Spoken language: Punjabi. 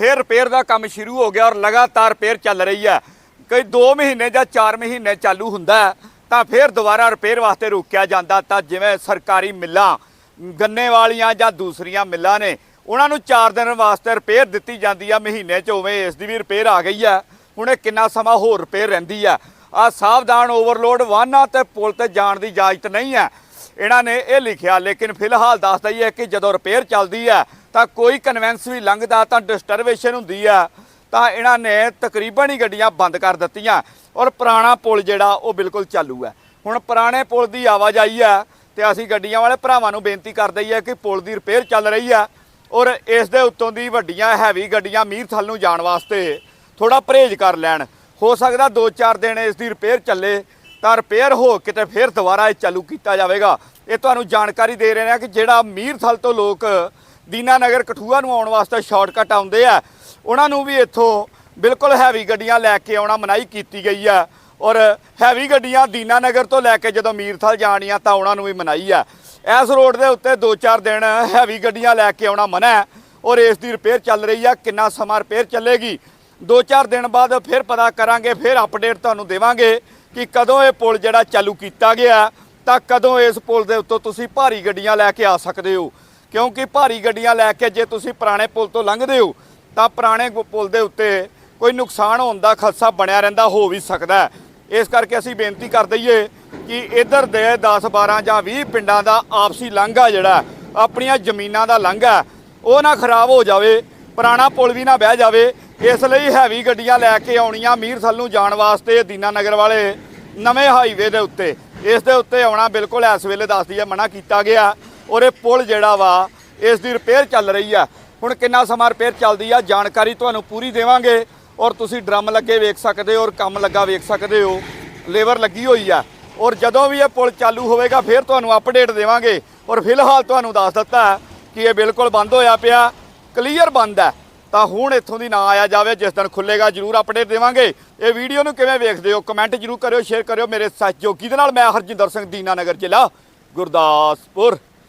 ਫਿਰ ਰਿਪੇਅਰ ਦਾ ਕੰਮ ਸ਼ੁਰੂ ਹੋ ਗਿਆ ਔਰ ਲਗਾਤਾਰ ਰਿਪੇਅਰ ਚੱਲ ਰਹੀ ਹੈ। ਕਈ 2 ਮਹੀਨੇ ਜਾਂ 4 ਮਹੀਨੇ ਚਾਲੂ ਹੁੰਦਾ ਤਾਂ ਫਿਰ ਦੁਬਾਰਾ ਰਿਪੇਅਰ ਵਾਸਤੇ ਰੋਕਿਆ ਜਾਂਦਾ। ਤਾਂ ਜਿਵੇਂ ਸਰਕਾਰੀ ਮਿੱਲਾਂ, ਗੰਨੇ ਵਾਲੀਆਂ ਜਾਂ ਦੂਸਰੀਆਂ ਮਿੱਲਾਂ ਨੇ, ਉਹਨਾਂ ਨੂੰ 4 ਦਿਨ ਵਾਸਤੇ ਰਿਪੇਅਰ ਦਿੱਤੀ ਜਾਂਦੀ ਆ। ਮਹੀਨੇ 'ਚ ਉਵੇਂ ਇਸ ਦੀ ਵੀ ਰਿਪੇਅਰ ਆ ਗਈ ਆ ਹੁਣ ਇਹ ਕਿੰਨਾ ਸਮਾਂ ਹੋਰ ਰਿਪੇਅਰ ਰਹਿੰਦੀ ਆ ਆ ਸਾਵਧਾਨ ਓਵਰਲੋਡ ਵਾਹਨਾਂ ਤੇ ਪੁਲ ਤੇ ਜਾਣ ਦੀ ਇਜਾਜ਼ਤ ਨਹੀਂ ਹੈ। ਇਹਨਾਂ ਨੇ ਇਹ ਲਿਖਿਆ, ਲੇਕਿਨ ਫਿਲਹਾਲ ਦੱਸ ਦਈਏ ਕਿ ਜਦੋਂ ਰਿਪੇਅਰ ਚੱਲਦੀ ਹੈ, ਤਾਂ ਕੋਈ ਕਨਵੈਂਸ ਵੀ ਲੰਘਦਾ, ਤਾਂ ਡਿਸਟਰਬੇਸ਼ਨ ਹੁੰਦੀ ਆ ਤਾਂ ਇਹਨਾਂ ਨੇ ਤਕਰੀਬਨ ਹੀ ਗੱਡੀਆਂ ਬੰਦ ਕਰ ਦਿੱਤੀਆਂ ਔਰ ਪੁਰਾਣਾ ਪੁਲ ਜਿਹੜਾ, ਉਹ ਬਿਲਕੁਲ ਚਾਲੂ ਹੈ। ਹੁਣ ਪੁਰਾਣੇ ਪੁਲ ਦੀ ਆਵਾਜਾਈ ਆ ਤੇ ਅਸੀਂ ਗੱਡੀਆਂ ਵਾਲੇ ਭਰਾਵਾਂ ਨੂੰ ਬੇਨਤੀ ਕਰ ਦਈਏ ਕਿ ਪੁਲ ਦੀ ਰਿਪੇਅਰ ਚੱਲ ਰਹੀ ਆ ਔਰ ਇਸ ਦੇ ਉੱਤੋਂ ਦੀ ਵੱਡੀਆਂ ਹੈਵੀ ਗੱਡੀਆਂ ਮੀਰਥਲ ਨੂੰ ਜਾਣ ਵਾਸਤੇ ਥੋੜਾ ਪਰਹੇਜ਼ ਕਰ ਲੈਣ। ਹੋ ਸਕਦਾ 2-4 ਦਿਨ ਇਸ ਦੀ ਰਿਪੇਅਰ ਚੱਲੇ ਤਾਂ ਰਿਪੇਅਰ ਹੋ ਕੇ ਤੇ ਫਿਰ ਦੁਬਾਰਾ ਇਹ ਚਾਲੂ ਕੀਤਾ ਜਾਵੇਗਾ। ਇਹ ਤੁਹਾਨੂੰ ਜਾਣਕਾਰੀ ਦੇ ਰਹੇ ਨੇ ਕਿ ਜਿਹੜਾ ਮੀਰਥਲ ਤੋਂ ਲੋਕ ਦੀਨਾਨਗਰ ਕਠੂਆ ਨੂੰ ਆਉਣ ਵਾਸਤੇ ਸ਼ਾਰਟਕਟ ਆਉਂਦੇ ਆ, ਉਹਨਾਂ ਨੂੰ ਵੀ ਇੱਥੋਂ ਬਿਲਕੁਲ ਹੈਵੀ ਗੱਡੀਆਂ ਲੈ ਕੇ ਆਉਣਾ ਮਨਾਹੀ ਕੀਤੀ ਗਈ ਆ। ਔਰ ਹੈਵੀ ਗੱਡੀਆਂ ਦੀਨਾਨਗਰ ਤੋਂ ਲੈ ਕੇ ਜਦੋਂ ਮੀਰਥਲ ਜਾਣੀਆਂ ਤਾਂ ਉਹਨਾਂ ਨੂੰ ਵੀ ਮਨਾਈ ਆ। ਇਸ ਰੋਡ ਦੇ ਉੱਤੇ 2-4 ਦਿਨ ਹੈਵੀ ਗੱਡੀਆਂ ਲੈ ਕੇ ਆਉਣਾ ਮਨਾ ਹੈ ਔਰ ਇਸ ਦੀ ਰਿਪੇਅਰ ਚੱਲ ਰਹੀ ਆ, ਕਿੰਨਾ ਸਮਾਂ ਰਿਪੇਅਰ ਚੱਲੇਗੀ। 2-4 ਦਿਨ ਬਾਅਦ ਫਿਰ ਪਤਾ ਕਰਾਂਗੇ, ਫਿਰ ਅਪਡੇਟ ਤੁਹਾਨੂੰ ਦੇਵਾਂਗੇ। ਕਿ ਕਦੋਂ ਇਹ ਪੁਲ ਜਿਹੜਾ ਚਾਲੂ ਕੀਤਾ ਗਿਆ, ਤਾਂ ਕਦੋਂ ਇਸ ਪੁਲ ਦੇ ਉੱਤੋਂ ਤੁਸੀਂ ਭਾਰੀ ਗੱਡੀਆਂ ਲੈ ਕੇ ਆ ਸਕਦੇ ਹੋ। ਕਿਉਂਕਿ ਭਾਰੀ ਗੱਡੀਆਂ ਲੈ ਕੇ ਜੇ ਤੁਸੀਂ ਪੁਰਾਣੇ ਪੁਲ ਤੋਂ ਲੰਘਦੇ ਹੋ, ਤਾਂ ਪੁਰਾਣੇ ਪੁਲ ਦੇ ਉੱਤੇ ਕੋਈ ਨੁਕਸਾਨ ਹੋਣ ਦਾ ਖਦਸ਼ਾ ਬਣਿਆ ਰਹਿੰਦਾ, ਹੋ ਵੀ ਸਕਦਾ ਇਸ ਕਰਕੇ ਅਸੀਂ ਬੇਨਤੀ ਕਰ ਦਈਏ ਕਿ ਇਧਰ ਦੇ 10 12 ਜਾਂ 20 ਪਿੰਡਾਂ ਦਾ ਆਪਸੀ ਲਾਂਘਾ ਜਿਹੜਾ, ਆਪਣੀਆਂ ਜ਼ਮੀਨਾਂ ਦਾ ਲਾਂਘਾ ਉਹ ਨਾ ਖਰਾਬ ਹੋ ਜਾਵੇ, ਪੁਰਾਣਾ ਪੁਲ ਵੀ ਨਾ ਬਹਿ ਜਾਵੇ ਇਸ ਲਈ ਹੈਵੀ ਗੱਡੀਆਂ ਲੈ ਕੇ ਆਉਣੀਆਂ ਮੀਰਥਲ ਨੂੰ ਜਾਣ ਵਾਸਤੇ ਦੀਨਾ ਨਗਰ ਵਾਲੇ ਨਵੇਂ ਹਾਈਵੇ ਦੇ ਉੱਤੇ। ਇਸ ਦੇ ਉੱਤੇ ਆਉਣਾ ਬਿਲਕੁਲ ਇਸ ਵੇਲੇ ਦੱਸਦੀ ਹੈ ਮਨਾ ਕੀਤਾ ਗਿਆ। ਔਰ ਇਹ ਪੁਲ ਜਿਹੜਾ ਵਾ, ਇਸ ਦੀ ਰਿਪੇਅਰ ਚੱਲ ਰਹੀ ਆ। ਹੁਣ ਕਿੰਨਾ ਸਮਾਂ ਰਿਪੇਅਰ ਚੱਲਦੀ ਆ, ਜਾਣਕਾਰੀ ਤੁਹਾਨੂੰ ਪੂਰੀ ਦੇਵਾਂਗੇ। ਔਰ ਤੁਸੀਂ ਡਰਮ ਲੱਗੇ ਵੇਖ ਸਕਦੇ ਹੋ ਔਰ ਕੰਮ ਲੱਗਾ ਵੇਖ ਸਕਦੇ ਹੋ। ਲੇਬਰ ਲੱਗੀ ਹੋਈ ਆ। ਔਰ ਜਦੋਂ ਵੀ ਇਹ ਪੁਲ ਚਾਲੂ ਹੋਵੇਗਾ, ਫਿਰ ਤੁਹਾਨੂੰ ਅਪਡੇਟ ਦੇਵਾਂਗੇ। ਔਰ ਫਿਲਹਾਲ ਤੁਹਾਨੂੰ ਦੱਸ ਦਿੱਤਾ ਕਿ ਇਹ ਬਿਲਕੁਲ ਬੰਦ ਹੋਇਆ ਪਿਆ। ਕਲੀਅਰ ਬੰਦ ਹੈ ਤਾਂ ਹੁਣ ਇੱਥੋਂ ਦੀ ਨਾ ਆਇਆ ਜਾਵੇ, ਜਿਸ ਦਿਨ ਖੁੱਲੇਗਾ ਜਰੂਰ ਅਪਡੇਟ ਦੇਵਾਂਗੇ। ਇਹ ਵੀਡੀਓ ਨੂੰ ਕਿਵੇਂ ਵੇਖਦੇ ਹੋ? ਕਮੈਂਟ ਜਰੂਰ ਕਰਿਓ ਸ਼ੇਅਰ ਕਰਿਓ। ਮੇਰੇ ਸਹਿਯੋਗੀ ਦੇ ਨਾਲ ਮੈਂ ਹਰਜਿੰਦਰ ਸਿੰਘ ਦੀਨਾਨਗਰ ਜ਼ਿਲ੍ਹਾ ਗੁਰਦਾਸਪੁਰ।